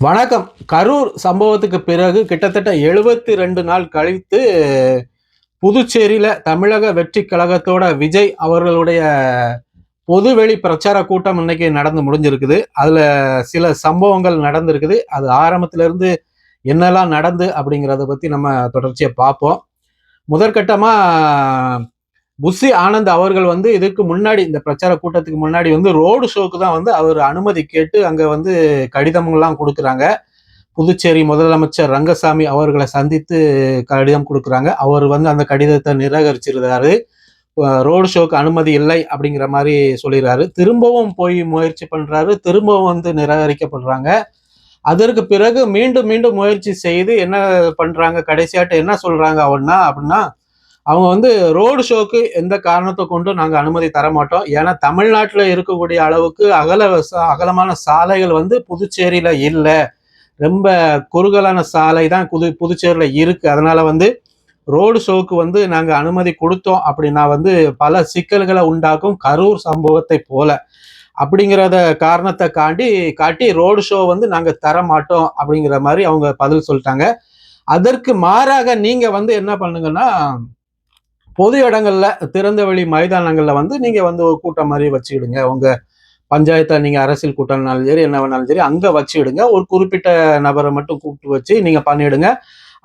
வணக்கம். கரூர் சம்பவத்துக்கு பிறகு கிட்டத்தட்ட எழுபத்தி ரெண்டு நாள் கழித்து புதுச்சேரியில தமிழக வெற்றி கழகத்தோட விஜய் அவர்களுடைய பொதுவெளி பிரச்சார கூட்டம் இன்னைக்கு நடந்து முடிஞ்சிருக்குது. அதுல சில சம்பவங்கள் நடந்திருக்குது. அது ஆரம்பத்துல இருந்து என்னெல்லாம் நடந்து அப்படிங்கிறத பத்தி நம்ம தொடர்ச்சியை பார்ப்போம். முதற்கட்டமாக புஷி ஆனந்த் அவர்கள் வந்து இதுக்கு முன்னாடி இந்த பிரச்சார கூட்டத்துக்கு முன்னாடி வந்து ரோடு ஷோக்கு தான் வந்து அவர் அனுமதி கேட்டு அங்கே வந்து கடிதம்லாம் கொடுக்குறாங்க. புதுச்சேரி முதலமைச்சர் ரங்கசாமி அவர்களை சந்தித்து கடிதம் கொடுக்குறாங்க. அவர் வந்து அந்த கடிதத்தை நிராகரிச்சிருந்தாரு ரோடு ஷோக்கு அனுமதி இல்லை அப்படிங்கிற மாதிரி சொல்லிடுறாரு. திரும்பவும் போய் முயற்சி பண்ணுறாரு திரும்பவும் வந்து நிராகரிக்கப்படுறாங்க. அதற்கு பிறகு மீண்டும் மீண்டும் முயற்சி செய்து என்ன பண்ணுறாங்க கடைசியாட்ட என்ன சொல்கிறாங்க அவன்னா அப்படின்னா அவங்க வந்து ரோடு ஷோக்கு எந்த காரணத்தை கொண்டும் நாங்கள் அனுமதி தர மாட்டோம் ஏன்னா தமிழ்நாட்டில் இருக்கக்கூடிய அளவுக்கு அகல அகலமான சாலைகள் வந்து புதுச்சேரியில் இல்லை. ரொம்ப குறுகலான சாலை தான் புது புதுச்சேரியில் இருக்குது அதனால் வந்து ரோடு ஷோக்கு வந்து நாங்கள் அனுமதி கொடுத்தோம் அப்படின்னா வந்து பல சிக்கல்களை உண்டாக்கும் கரூர் சம்பவத்தை போல. அப்படிங்கிறத காரணத்தை காட்டி காட்டி ரோடு ஷோ வந்து நாங்கள் தர மாட்டோம் அப்படிங்கிற மாதிரி அவங்க பதில் சொல்லிட்டாங்க. அதற்கு மாறாக நீங்கள் வந்து என்ன பண்ணுங்கன்னா பொது இடங்கள்ல திறந்த வெளி மைதானங்கள்ல வந்து நீங்க வந்து ஒரு கூட்டம் மாதிரி வச்சுக்கிடுங்க. உங்க பஞ்சாயத்தை நீங்க அரசியல் கூட்டம்னாலும் சரி என்ன வேணாலும் சரி அங்க வச்சுக்கிடுங்க. ஒரு குறிப்பிட்ட நபரை மட்டும் கூப்பிட்டு வச்சு நீங்க பண்ணிடுங்க.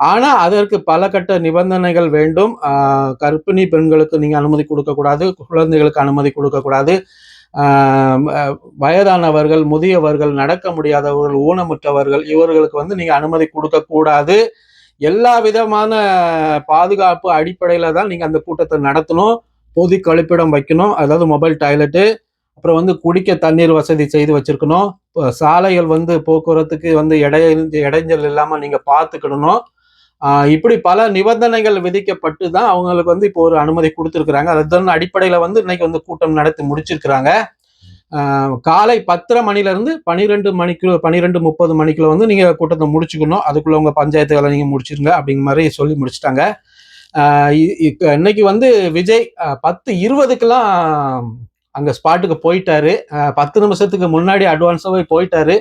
ஆனா அதற்கு பல கட்ட நிபந்தனைகள் வேண்டும். கர்ப்பிணி பெண்களுக்கு நீங்க அனுமதி கொடுக்க கூடாது குழந்தைகளுக்கு அனுமதி கொடுக்க கூடாது. வயதானவர்கள் முதியவர்கள் நடக்க முடியாதவர்கள் ஊனமுற்றவர்கள் இவர்களுக்கு வந்து நீங்க அனுமதி கொடுக்க கூடாது. எல்லா விதமான பாதுகாப்பு அடிப்படையில தான் நீங்க அந்த கூட்டத்தை நடத்தணும். பொது கழிப்பிடம் வைக்கணும். அதாவது மொபைல் டாய்லெட்டு. அப்புறம் வந்து குடிக்க தண்ணீர் வசதி செய்து வச்சிருக்கணும். இப்போ சாலைகள் வந்து போக்குவரத்துக்கு வந்து இடை இடைஞ்சல் இல்லாம நீங்க பார்த்துக்கிடணும். இப்படி பல நிபந்தனைகள் விதிக்கப்பட்டு தான் அவங்களுக்கு வந்து இப்போ ஒரு அனுமதி கொடுத்துருக்குறாங்க. அதன் அடிப்படையில் வந்து இன்னைக்கு வந்து கூட்டம் நடத்தி முடிச்சிருக்கிறாங்க. காலை பத்தரை மணிலேருந்து பன்னிரெண்டு பனிரெண்டு மணிக்கு பன்னிரெண்டு முப்பது மணிக்குள்ள வந்து நீங்கள் கூட்டத்தை முடிச்சுக்கணும். அதுக்குள்ள பஞ்சாயத்து வேலை நீங்கள் முடிச்சிருங்க அப்படிங்கிற மாதிரி சொல்லி முடிச்சிட்டாங்க. இ- இன்னைக்கு வந்து விஜய் பத்து இருபதுக்கெல்லாம் அங்கே ஸ்பாட்டுக்கு போயிட்டாரு. பத்து நிமிஷத்துக்கு முன்னாடி அட்வான்ஸாகவே போயிட்டாரு.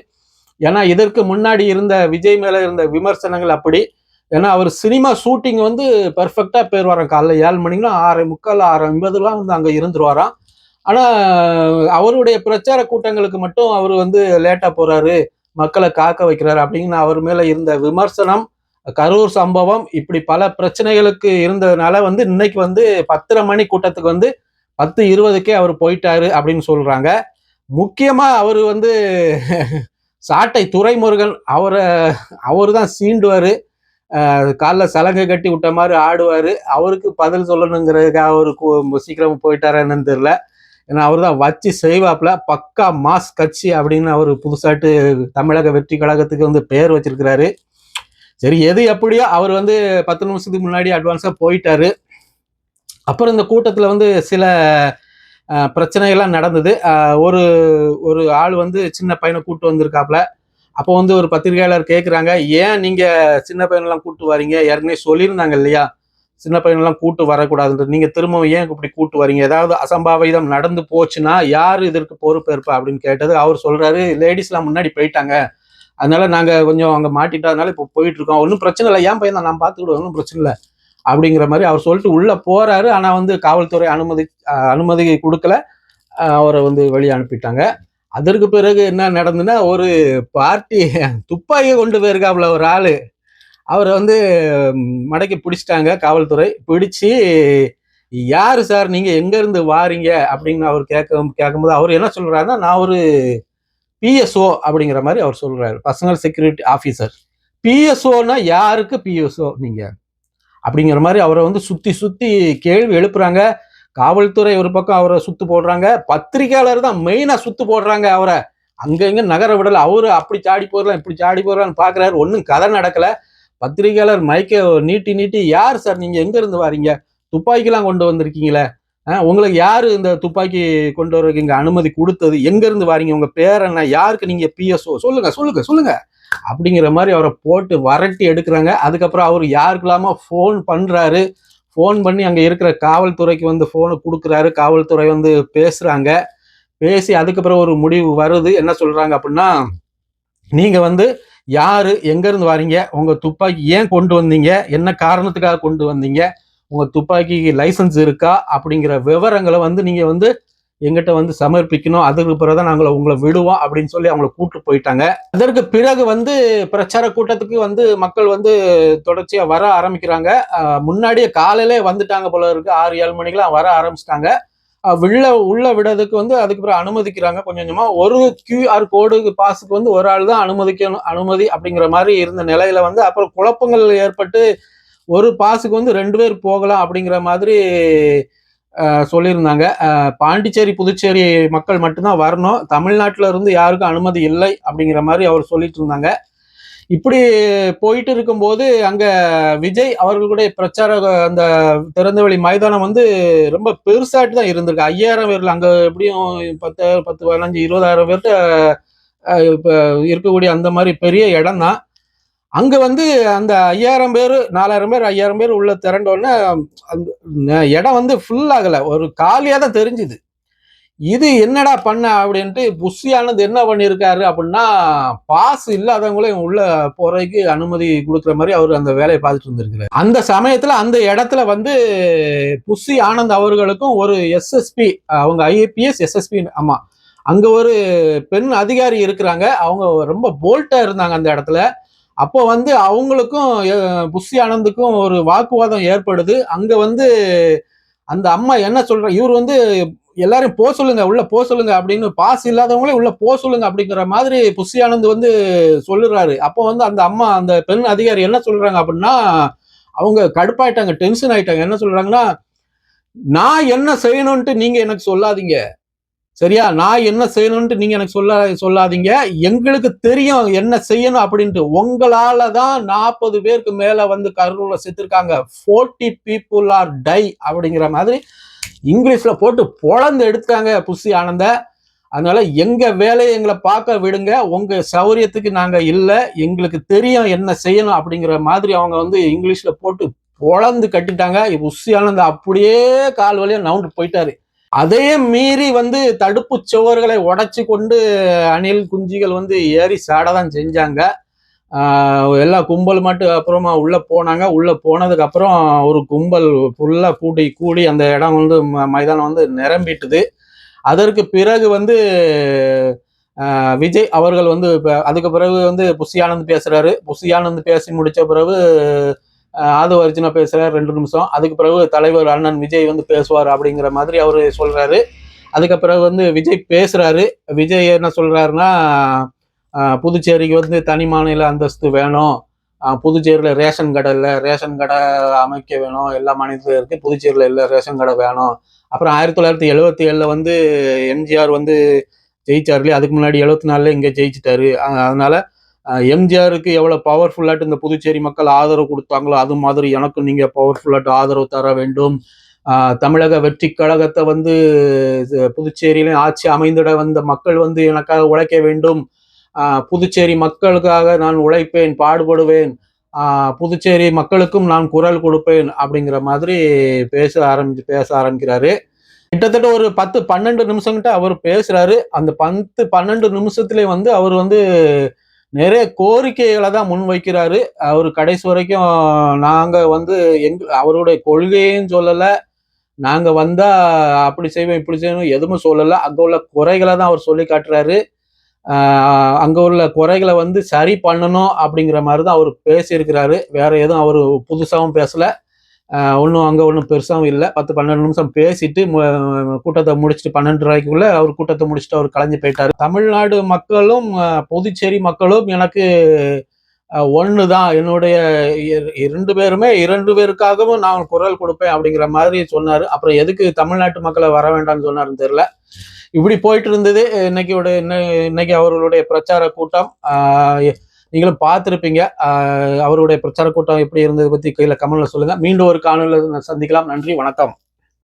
ஏன்னா இதற்கு முன்னாடி இருந்த விஜய் மேலே இருந்த விமர்சனங்கள் அப்படி. ஏன்னா அவர் சினிமா ஷூட்டிங் வந்து பெர்ஃபெக்டாக போயிடுவாராம் காலைல ஏழு மணிக்கெலாம் ஆறு முக்கால் ஆறு ஐம்பதுலாம் வந்து அங்கே இருந்துருவாராம். ஆனா அவருடைய பிரச்சார கூட்டங்களுக்கு மட்டும் அவர் வந்து லேட்டா போறாரு மக்களை காக்க வைக்கிறாரு அப்படின்னு அவர் மேல இருந்த விமர்சனம் கரூர் சம்பவம் இப்படி பல பிரச்சனைகளுக்கு இருந்ததுனால வந்து இன்னைக்கு வந்து பத்தரை மணி கூட்டத்துக்கு வந்து பத்து இருபதுக்கே அவர் போயிட்டாரு அப்படின்னு சொல்றாங்க. முக்கியமா அவர் வந்து சாட்டை துறைமுருகன் அவரை அவர் தான் சீண்டுவாரு காலில் சலங்கை கட்டி விட்ட மாதிரி ஆடுவாரு. அவருக்கு பதில் சொல்லணுங்கிறதுக்காக அவரு சீக்கிரம் போயிட்டாரன்னு தெரில தெரியல. ஏன்னா அவர் தான் வச்சு செய்வாப்ல பக்கா மாஸ் கட்சி அப்படின்னு அவர் புதுசாட்டு தமிழக வெற்றி கழகத்துக்கு வந்து பெயர் வச்சிருக்கிறாரு. சரி எது எப்படியோ அவர் வந்து பத்து நிமிஷத்துக்கு முன்னாடி அட்வான்ஸாக போயிட்டாரு. அப்புறம் இந்த கூட்டத்தில் வந்து சில பிரச்சனைகள்லாம் நடந்தது. ஒரு ஒரு ஆள் வந்து சின்ன பையனை கூட்டு வந்திருக்காப்ல அப்போ வந்து ஒரு பத்திரிகையாளர் கேட்குறாங்க ஏன் நீங்கள் சின்ன பையனெல்லாம் கூப்பிட்டு வரீங்க? ஏற்கனவே சொல்லியிருந்தாங்க இல்லையா? சின்ன பையனெல்லாம் கூட்டு வரக்கூடாதுன்றது நீங்கள் திரும்பவும் ஏன் இப்படி கூட்டு வரீங்க? ஏதாவது அசம்பாவிதம் நடந்து போச்சுன்னா யார் இதற்கு பொறுப்பேற்பா அப்படின்னு கேட்டது அவர் சொல்கிறாரு லேடிஸ்லாம் முன்னாடி போயிட்டாங்க. அதனால நாங்கள் கொஞ்சம் அங்கே மாட்டிட்டதுனால இப்போ போயிட்டு இருக்கோம் ஒன்றும் பிரச்சனை இல்லை. ஏன் பையன் நான் பார்த்துக்கிடுவோம் ஒன்றும் பிரச்சனை இல்லை. அப்படிங்கிற மாதிரி அவர் சொல்லிட்டு உள்ளே போகிறாரு ஆனால் வந்து காவல்துறை அனுமதி அனுமதி கொடுக்கல. அவரை வந்து வெளியே அனுப்பிட்டாங்க. அதற்கு பிறகு என்ன நடந்ததுன்னா ஒரு பார்ட்டி துப்பாக்கியை கொண்டு போயிருக்காப்புல ஒரு ஆள். அவரை வந்து மடக்கி பிடிச்சிட்டாங்க காவல்துறை. பிடிச்சி யார் சார்? நீங்க எங்க இருந்து வாரீங்க? அப்படின்னு அவர் கேட்க கேட்கும்போது அவர் என்ன சொல்றாருன்னா நான் ஒரு பிஎஸ்ஓ அப்படிங்கிற மாதிரி அவர் சொல்றாரு. Personal security officer. பிஎஸ்ஓனா யாருக்கு பிஎஸ்ஓ நீங்க? அப்படிங்கிற மாதிரி அவரை வந்து சுத்தி சுத்தி கேள்வி எழுப்புறாங்க. காவல்துறை ஒரு பக்கம் அவரை சுத்து போடுறாங்க. பத்திரிகையாளர் தான் மெயினா சுத்து போடுறாங்க அவரை. அங்கங்க நகர விடல. அவரு அப்படி சாடி போயிடலாம் இப்படி சாடி போயிடலாம்னு பாக்குறாரு. ஒன்றும் கதை நடக்கல. பத்திரிகையாளர் மைக்கை நீட்டி நீட்டி யார் சார் நீங்கள் எங்கேருந்து வரீங்க வாரீங்க? துப்பாக்கிலாம் கொண்டு வந்திருக்கீங்களே. உங்களுக்கு யார் இந்த துப்பாக்கி கொண்டு வரதுக்கு இங்கே அனுமதி கொடுத்தது? எங்கேருந்து வரீங்க? வாரீங்க பேர் என்ன? யாருக்கு நீங்கள் பிஎஸ்ஓ சொல்லுங்கள் சொல்லுங்கள் சொல்லுங்கள் அப்படிங்கிற மாதிரி அவரை போட்டு வரட்டி எடுக்கிறாங்க. அதுக்கப்புறம் அவர் யாருக்கெல்லாமோ ஃபோன் பண்ணுறாரு ஃபோன் பண்ணி அங்கே இருக்கிற காவல்துறைக்கு வந்து ஃபோனை கொடுக்குறாரு. காவல்துறை வந்து பேசுகிறாங்க பேசி அதுக்கப்புறம் ஒரு முடிவு வருது. என்ன சொல்கிறாங்க அப்படின்னா நீங்கள் வந்து யாரு எங்கேருந்து வரீங்க? வாரீங்க துப்பாக்கி ஏன் கொண்டு வந்தீங்க? என்ன காரணத்துக்காக கொண்டு வந்தீங்க? உங்கள் துப்பாக்கிக்கு லைசன்ஸ் இருக்கா? அப்படிங்கிற விவரங்களை வந்து நீங்கள் வந்து எங்கிட்ட வந்து சமர்ப்பிக்கணும். அதுக்கு பிறகுதான் நாங்கள் உங்களை விடுவோம் அப்படின்னு சொல்லி அவங்கள கூட்டு போயிட்டாங்க. அதற்கு பிறகு வந்து பிரச்சார கூட்டத்துக்கு வந்து மக்கள் வந்து தொடர்ச்சியாக வர ஆரம்பிக்கிறாங்க. முன்னாடியே காலையிலே வந்துட்டாங்க போல இருக்கு. ஆறு ஏழு மணிக்கெல்லாம் வர ஆரம்பிச்சிட்டாங்க. வெளில உள்ள விடுறதுக்கு வந்து அதுக்கு பிறகு அனுமதிக்கிறாங்க. கொஞ்சம் கொஞ்சமா ஒரு கியூஆர் கோடு பாஸுக்கு வந்து ஒரு ஆள் தான் அனுமதிக்கணும் அனுமதி அப்படிங்கிற மாதிரி இருந்த நிலையில வந்து அப்புறம் குழப்பங்கள் ஏற்பட்டு ஒரு பாஸுக்கு வந்து ரெண்டு பேர் போகலாம் அப்படிங்கிற மாதிரி சொல்லியிருந்தாங்க. பாண்டிச்சேரி புதுச்சேரி மக்கள் மட்டும்தான் வரணும். தமிழ்நாட்டில இருந்து யாருக்கும் அனுமதி இல்லை அப்படிங்கிற மாதிரி அவர் சொல்லிட்டு இருந்தாங்க. இப்படி போயிட்டு இருக்கும்போது அங்க விஜய் அவர்களுடைய பிரச்சார அந்த திறந்தவெளி மைதானம் வந்து ரொம்ப பெருசாட்டு தான் இருந்திருக்கு. ஐயாயிரம் பேர்ல அங்க எப்படியும் பத்து பத்து பதினஞ்சு இருபதாயிரம் பேர்கிட்ட இப்போ இருக்கக்கூடிய அந்த மாதிரி பெரிய இடம் தான். அங்க வந்து அந்த ஐயாயிரம் பேர் நாலாயிரம் பேர் ஐயாயிரம் பேர் உள்ள திரண்டோடனே அந்த இடம் வந்து ஃபுல் ஆகல. ஒரு காலியாக தான் தெரிஞ்சுது. இது என்னடா பண்ண அப்படின்ட்டு புஷியானது என்ன பண்ணியிருக்காரு அப்படின்னா பாஸ் இல்லாதவங்களையும் உள்ள போறதுக்கு அனுமதி கொடுக்குற மாதிரி அவர் அந்த வேலையை பார்த்துட்டு இருந்திருக்கிறார். அந்த சமயத்துல அந்த இடத்துல வந்து புஷி ஆனந்த் அவர்களுக்கும் ஒரு எஸ்எஸ்பி அவங்க ஐஏபிஎஸ் எஸ்எஸ்பி ஆமா அங்க ஒரு பெண் அதிகாரி இருக்கிறாங்க. அவங்க ரொம்ப போல்ட்டா இருந்தாங்க அந்த இடத்துல. அப்போ வந்து அவங்களுக்கும் புஷி ஆனந்துக்கும் ஒரு வாக்குவாதம் ஏற்படுது. அங்க வந்து அந்த அம்மா என்ன சொல்ற இவர் வந்து எல்லாரும் போ சொல்லுங்க உள்ள போ சொல்லுங்க அப்படின்னு பாஸ் இல்லாதவங்களே உள்ள போ சொல்லுங்க அப்படிங்கிற மாதிரி புஷி ஆனந்த் வந்து சொல்லுறாரு. அப்போ வந்து அந்த அம்மா அந்த பெண் அதிகாரி என்ன சொல்றாங்க அப்படின்னா அவங்க கடுப்பாயிட்டாங்க டென்ஷன் ஆயிட்டாங்க. என்ன சொல்றாங்கன்னா நான் என்ன செய்யணும்ன்ட்டு நீங்க எனக்கு சொல்லாதீங்க. சரியா? நான் என்ன செய்யணும்ன்ட்டு நீங்க எனக்கு சொல்ல சொல்லாதீங்க. எங்களுக்கு தெரியும் என்ன செய்யணும் அப்படின்ட்டு. உங்களால தான் நாற்பது பேருக்கு மேல வந்து கரூர்ல செத்துருக்காங்க. ஃபோர்ட்டி பீப்புள் ஆர் டை அப்படிங்கிற மாதிரி இங்கிலீஷில் போட்டு பொழந்து எடுத்தாங்க புஷி ஆனந்த. அதனால எங்கள் வேலையை எங்களை பார்க்க விடுங்க. உங்கள் சௌரியத்துக்கு நாங்கள் இல்லை. எங்களுக்கு தெரியும் என்ன செய்யணும் அப்படிங்கிற மாதிரி அவங்க வந்து இங்கிலீஷில் போட்டு பொழந்து கட்டிட்டாங்க. புஷி ஆனந்த அப்படியே கால் வழியாக நவுண்டு போயிட்டாரு. அதையே மீறி வந்து தடுப்பு சுவர்களை உடைச்சு கொண்டு அணில் குஞ்சுகள் வந்து ஏறி சாட தான் செஞ்சாங்க. எல்லா கும்பல் மட்டும் அப்புறமா உள்ள போனாங்க. உள்ள போனதுக்கு அப்புறம் ஒரு கும்பல் ஃபுல்லா கூடி கூடி அந்த இடம் வந்து ம- மைதானம் வந்து நிரம்பிட்டுது. அதற்கு பிறகு வந்து விஜய் அவர்கள் வந்து அதுக்கு பிறகு வந்து புஷி பேசுகிறாரு பேசுறாரு. பேசி முடிச்ச பிறகு ஆஹ் அர்ஜுனா பேசுறாரு ரெண்டு நிமிஷம். அதுக்கு பிறகு தலைவர் அண்ணன் விஜய் வந்து பேசுவார் அப்படிங்கிற மாதிரி அவரு சொல்றாரு. அதுக்கு பிறகு வந்து விஜய் பேசுறாரு. விஜய் என்ன சொல்றாருன்னா புதுச்சேரிக்கு வந்து தனி மாநில அந்தஸ்து வேணும். புதுச்சேரியில் ரேஷன் கடை இல்லை. ரேஷன் கடை அமைக்க வேணும். எல்லா மாநிலத்திலும் இருக்குது புதுச்சேரியில் இல்லை ரேஷன் கடை வேணும். அப்புறம் ஆயிரத்தி தொள்ளாயிரத்தி எழுபத்தி ஏழில் வந்து எம்ஜிஆர் வந்து ஜெயிச்சார் இல்லையா? அதுக்கு முன்னாடி எழுபத்தி நாலில் இங்கே ஜெயிச்சிட்டாரு. அதனால் எம்ஜிஆருக்கு எவ்வளோ பவர்ஃபுல்லாட்டு இந்த புதுச்சேரி மக்கள் ஆதரவு கொடுத்தாங்களோ அது மாதிரி எனக்கும் நீங்கள் பவர்ஃபுல்லாட்டு ஆதரவு தர வேண்டும். தமிழக வெற்றி கழகத்தை வந்து புதுச்சேரியிலையும் புதுச்சேரியிலும் ஆட்சி அமைந்திட வந்த மக்கள் வந்து எனக்காக உழைக்க வேண்டும். புதுச்சேரி மக்களுக்காக நான் உழைப்பேன் பாடுபடுவேன். புதுச்சேரி மக்களுக்கும் நான் குரல் கொடுப்பேன் அப்படிங்கிற மாதிரி பேச ஆரம்பிச்சு பேச ஆரம்பிக்கிறாரு. கிட்டத்தட்ட ஒரு பத்து பன்னெண்டு நிமிஷங்கிட்ட அவர் பேசுறாரு. அந்த பத்து பன்னெண்டு நிமிஷத்துல வந்து அவர் வந்து நிறைய கோரிக்கைகளை தான் முன்வைக்கிறாரு. அவர் கடைசி வரைக்கும் நாங்க வந்து எங்க அவருடைய கொள்கையும் சொல்லல. நாங்க வந்தா அப்படி செய்வோம் இப்படி செய்வோம் எதுவும் சொல்லல. அங்க உள்ள குறைகளை தான் அவர் சொல்லி காட்டுறாரு. அங்கே உள்ள குறைகளை வந்து சரி பண்ணணும் அப்படிங்கிற மாதிரி தான் அவர் பேசியிருக்கிறாரு. வேற எதுவும் அவர் புதுசாகவும் பேசலை. ஒன்றும் அங்கே ஒன்றும் பெருசாகவும் இல்லை. பத்து பன்னெண்டு நிமிஷம் பேசிட்டு கூட்டத்தை முடிச்சுட்டு பன்னெண்டு ரூபாய்க்குள்ள அவர் கூட்டத்தை முடிச்சுட்டு அவர் கலைஞ்சு போயிட்டார். தமிழ்நாடு மக்களும் புதுச்சேரி மக்களும் எனக்கு ஒன்று தான் என்னுடைய இரண்டு பேருமே இரண்டு பேருக்காகவும் நான் குரல் கொடுப்பேன் அப்படிங்கிற மாதிரி சொன்னார். அப்புறம் எதுக்கு தமிழ்நாட்டு மக்களை வர வேண்டாம்னு சொன்னாருன்னு தெரில இப்படி போயிட்டு இருந்தது இன்னைக்கு இன்னைக்கு அவர்களுடைய பிரச்சார கூட்டம் நீங்களும் பார்த்துருப்பீங்க. அவருடைய பிரச்சார கூட்டம் எப்படி இருந்தது பத்தி கீழே கமெண்ட்ல சொல்லுங்க. மீண்டும் ஒரு காணொலியில் சந்திக்கலாம். நன்றி வணக்கம்.